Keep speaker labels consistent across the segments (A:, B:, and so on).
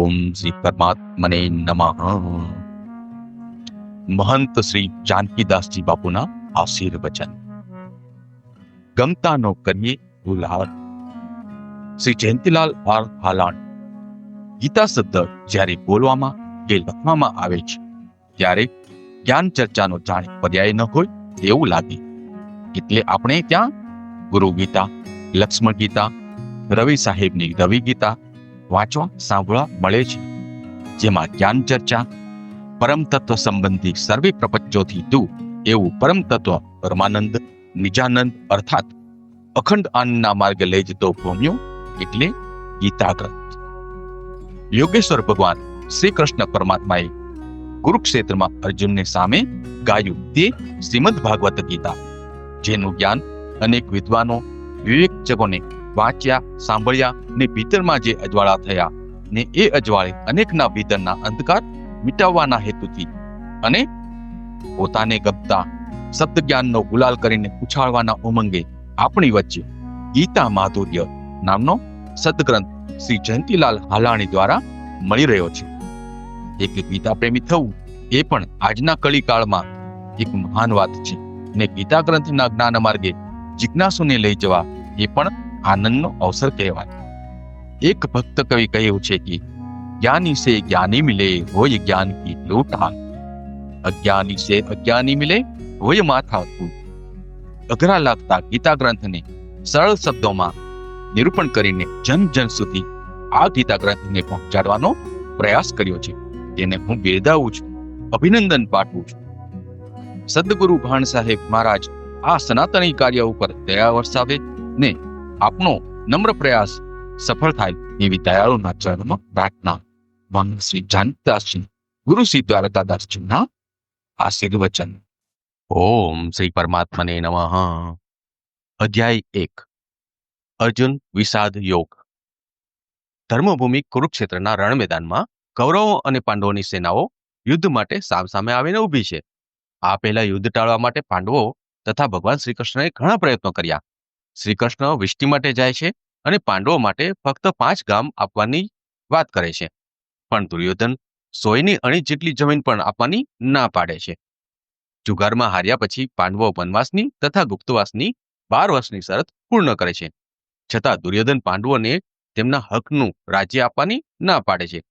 A: ઓમ શ્રી પરમાત્મને નમઃ મહંત શ્રી જાનકીદાસજી બાપુના આશીર્વચન ગમતા કરીએ ગુલાલ શ્રી જયંતિલાલ આર હાલાણ ગીતા શબ્દ જ્યારે બોલવામાં કે લખવામાં આવે છે ત્યારે જ્ઞાન ચર્ચાનો જાણે પર્યાય ન હોય તેવું લાગે એટલે આપણે ત્યાં ગુરુ ગીતા લક્ષ્મણ ગીતા રવિ સાહેબની રવિ ગીતા વાંચવા સાંભળવા મળે છે. જેમાં જ્ઞાન ચર્ચા, પરમ તત્વ સંબંધી સર્વે પ્રપંચોથી દૂર એવું પરમ તત્વ પરમાનંદ, નિજાનંદ અર્થાત અખંડ આનંદના માર્ગે લઈ જતો ભૂમ્યો એટલે ગીતા ગ્રંથ યોગેશ્વર ભગવાન શ્રી કૃષ્ણ પરમાત્માએ કુરુક્ષેત્રમાં અર્જુનને સામે ગાયું તે શ્રીમદ ભાગવત ગીતા, જેનું જ્ઞાન અનેક વિદ્વાનો વિવેકજકોને વાંચ્યા, સાંભળ્યા ને ભીતરમાં જે અજવાળા થયા ને એ અજવાળે અનેકના ભીતરના અંધકાર મિટાવવાના હેતુથી અને પોતાને ગમતા શબ્દ જ્ઞાનનો ગુલાલ કરીને ઉછાળવાના ઉમંગે આપણી વચ્ચે ગીતા માધુર્ય નામનો સદગ્રંથ શ્રી જયંતિલાલ હાલાણી દ્વારા મળી રહ્યો છે. એક ગીતા પ્રેમી થવું એ પણ આજના કળીકાળમાં એક મહાન વાત છે ને ગીતા ગ્રંથના જ્ઞાન માર્ગે જિજ્ઞાસુને લઈ જવા એ પણ આનંદનો અવસર કહેવાય. એક ભક્ત કવિ કહ્યું છે કે, જ્ઞાની સે જ્ઞાની મિલે હોય જ્ઞાન કી લૂંટા અજ્ઞાની સે અજ્ઞાની મિલે હોય માથા કૂટ અઘરા લાગતા ગીતા ગ્રંથને સરળ શબ્દોમાં નિરૂપણ કરીને જન જન સુધી આ ગીતા ગ્રંથને પહોંચાડવાનો પ્રયાસ કર્યો છે. તેને હું બિરદાવું છું, અભિનંદન પાઠવું છું. સદગુરુ ભાણ સાહેબ મહારાજ આ સનાતની કાર્ય ઉપર દયા વરસાવે ને આપનો નમ્ર પ્રયાસ સફળ થાય એવી દયાળુના ચરણમાં પ્રાર્થના ભંગ શ્રી જાનકદાસજી, ગુરુ શ્રી દ્વારકાદાસજીના આશીર્વચન. ઓમ શ્રી પરમાત્મને નમઃ. અધ્યાય એક. અર્જુન વિષાદ યોગ. ધર્મભૂમિ કુરુક્ષેત્રના રણ મેદાનમાં કૌરવો અને પાંડવોની સેનાઓ યુદ્ધ માટે સામસામે આવીને ઊભી છે. આ પહેલા યુદ્ધ ટાળવા માટે પાંડવો તથા ભગવાન શ્રી કૃષ્ણએ ઘણા પ્રયત્નો કર્યા. શ્રી કૃષ્ણ વિષ્ટિ માટે જાય છે અને પાંડવો માટે ફક્ત પાંચ ગામ આપવાની વાત કરે છે. પણ દુર્યોધન સોયની અણી જેટલી જમીન પણ આપવાની ના પાડે છે. જુગારમાં હાર્યા પછી પાંડવો વનવાસની તથા ગુપ્તવાસની બાર વર્ષની શરત પૂર્ણ કરે છે. છતાં દુર્યોધન પાંડવોને તેમના હકનું રાજ્ય આપવાની ના પાડે છે.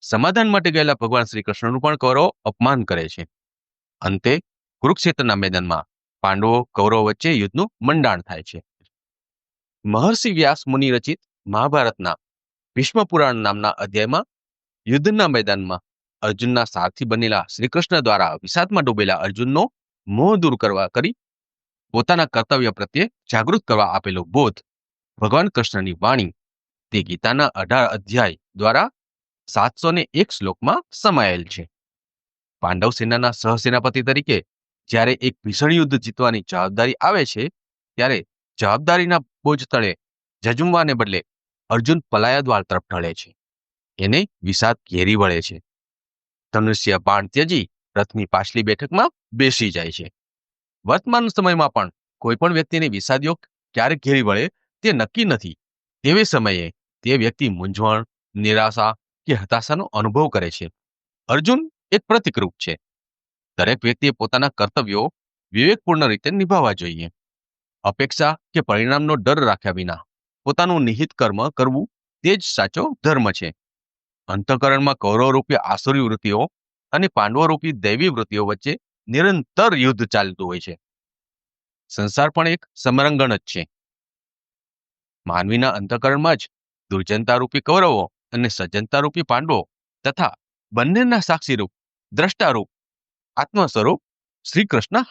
A: સમાધાન માટે ગયેલા ભગવાન શ્રી કૃષ્ણનું પણ કૌરવો અપમાન કરે છે. અંતે કુરુક્ષેત્રના મેદાનમાં પાંડવો કૌરવ વચ્ચે યુદ્ધનું મંડાણ થાય છે. મહર્ષિ વ્યાસ મુનિ રચિત મહાભારતના ભીષ્મ પુરાણ નામના અધ્યાયમાં યુદ્ધના મેદાનમાં અર્જુનના સારથી બનેલા શ્રીકૃષ્ણ દ્વારા વિષાદમાં ડૂબેલા અર્જુનનો મોહ દૂર કરવા કરી પોતાના કર્તવ્ય પ્રત્યે જાગૃત કરવા આપેલો બોધ ભગવાન કૃષ્ણની વાણી તે ગીતાના અઢાર અધ્યાય દ્વારા સાતસો ને એક શ્લોકમાં સમાયેલ છે. પાંડવ સેનાના સહસેનાપતિ તરીકે જ્યારે એક ભીષણ યુદ્ધ જીતવાની જવાબદારી આવે છે, ત્યારે જવાબદારીના બોજ તળે ઝઝુમવાને બદલે અર્જુન પલાયદ્વાલ તરફ ઢળે છે. એને વિષાદ ઘેરી વળે છે. ધનુષ્ય બાણ ત્યજી રથની પાછલી બેઠકમાં બેસી જાય છે. વર્તમાન સમયમાં પણ કોઈ પણ વ્યક્તિને વિષાદ યોગ ક્યારે ઘેરી વળે તે નક્કી નથી. તેવી સમયે તે વ્યક્તિ મૂંઝવણ, નિરાશા કે હતાશાનો અનુભવ કરે છે. અર્જુન એક પ્રતિકરૂપ છે. દરેક વ્યક્તિએ પોતાના કર્તવ્યો વિવેકપૂર્ણ રીતે નિભાવવા જોઈએ. અપેક્ષા કે પરિણામનો ડર રાખ્યા વિના પોતાનું નિહિત કર્મ કરવું તે જ સાચો ધર્મ છે. અંતઃકરણમાં કૌરવરૂપી આસુરી વૃત્તિઓ અને પાંડવરૂપી દૈવી વૃત્તિઓ વચ્ચે નિરંતર યુદ્ધ ચાલતું હોય છે. સંસાર પણ એક સમરંગણ જ છે. માનવીના અંતઃકરણમાં જ દુર્જનતારૂપી કૌરવો અને સજ્જનતારૂપી પાંડવો તથા બંનેના સાક્ષીરૂપ, દ્રષ્ટારૂપ આત્મ સ્વરૂપ શ્રી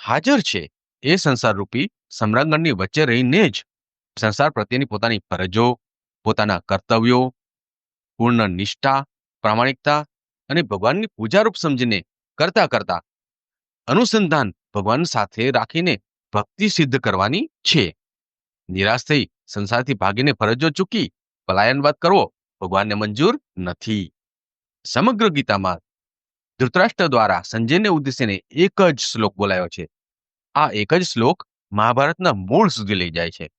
A: હાજર છે એ સંસારરૂપી સમરાંગણની વચ્ચે રહીને જ સંસાર પ્રત્યેની પોતાની ફરજો, પોતાના કર્તવ્યો, પૂર્ણ નિષ્ઠા, પ્રામાણિકતા અને ભગવાનની પૂજારૂપ સમજીને કરતા કરતા અનુસંધાન ભગવાન સાથે રાખીને ભક્તિ સિદ્ધ કરવાની છે. નિરાશ થઈ સંસારથી ભાગીને ફરજો ચૂકી પલાયનવાદ કરવો ભગવાનને મંજૂર નથી. સમગ્ર ગીતામાં ધૃતરાષ્ટ્ર દ્વારા સંજયને ઉદ્દેશીને એક જ શ્લોક બોલાયો છે. આ એક જ શ્લોક મહાભારતના મૂળ સુધી લઈ જાય છે.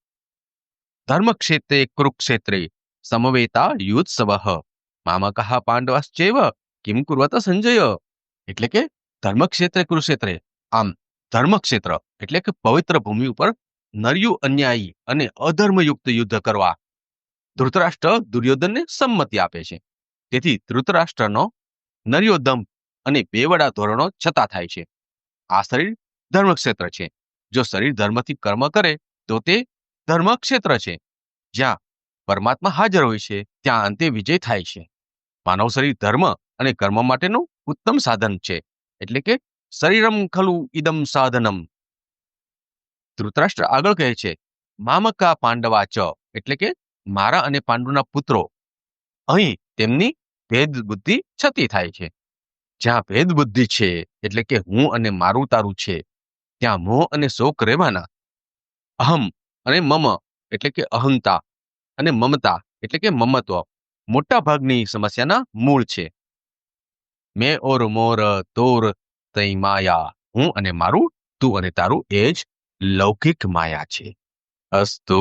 A: ધર્મક્ષેત્રે, કુરુક્ષેત્રે સમવેતા યુત્સવ મામકઃ પાંડવાશ્ચૈવ, કિમ કુર્વત સંજય. એટલે કે ધર્મક્ષેત્રે, કુરુક્ષેત્રે. આમ, ધર્મક્ષેત્ર એટલે કે પવિત્ર ભૂમિ ઉપર નર્યુ અન્યાયી અને અધર્મયુક્ત યુદ્ધ કરવા. ધૃતરાષ્ટ્ર દુર્યોધનને સંમતિ આપે છે. તેથી ધૃતરાષ્ટ્રનો નર્યોદમ અને બેવડા ધોરણો છતાં થાય છે. આ શરીર ધર્મક્ષેત્ર છે. જો શરીર ધર્મથી કર્મ કરે, તો તે ધર્મક્ષેત્ર છે. જ્યાં પરમાત્મા હાજર હોય છે, ત્યાં અંતે વિજય થાય છે. માનવ શરીર ધર્મ અને કર્મ માટેનું ઉત્તમ સાધન છે. એટલે કે શરીરમ ખલુ ઇદમ સાધનમ. ધૃતરાષ્ટ્ર આગળ કહે છે મામકા પાંડવા ચ એટલે કે મારા અને પાંડુના પુત્રો. અહીં તેમની ભેદ બુદ્ધિ છતી થાય છે. જ્યાં ભેદ બુદ્ધિ છે, એટલે કે હું અને મારું તારું છે. ત્યાં મોહ અને શોક રહેવાના. અહમ અને મમ એટલે કે અહંતા અને મમતા એટલે કે મમત્વ મોટા ભાગની સમસ્યાના મૂળ છે. મેં ઓર મોર તોર તઈ માયા હું અને મારું તું અને તારું એ જ લૌકિક માયા છે. અસ્તુ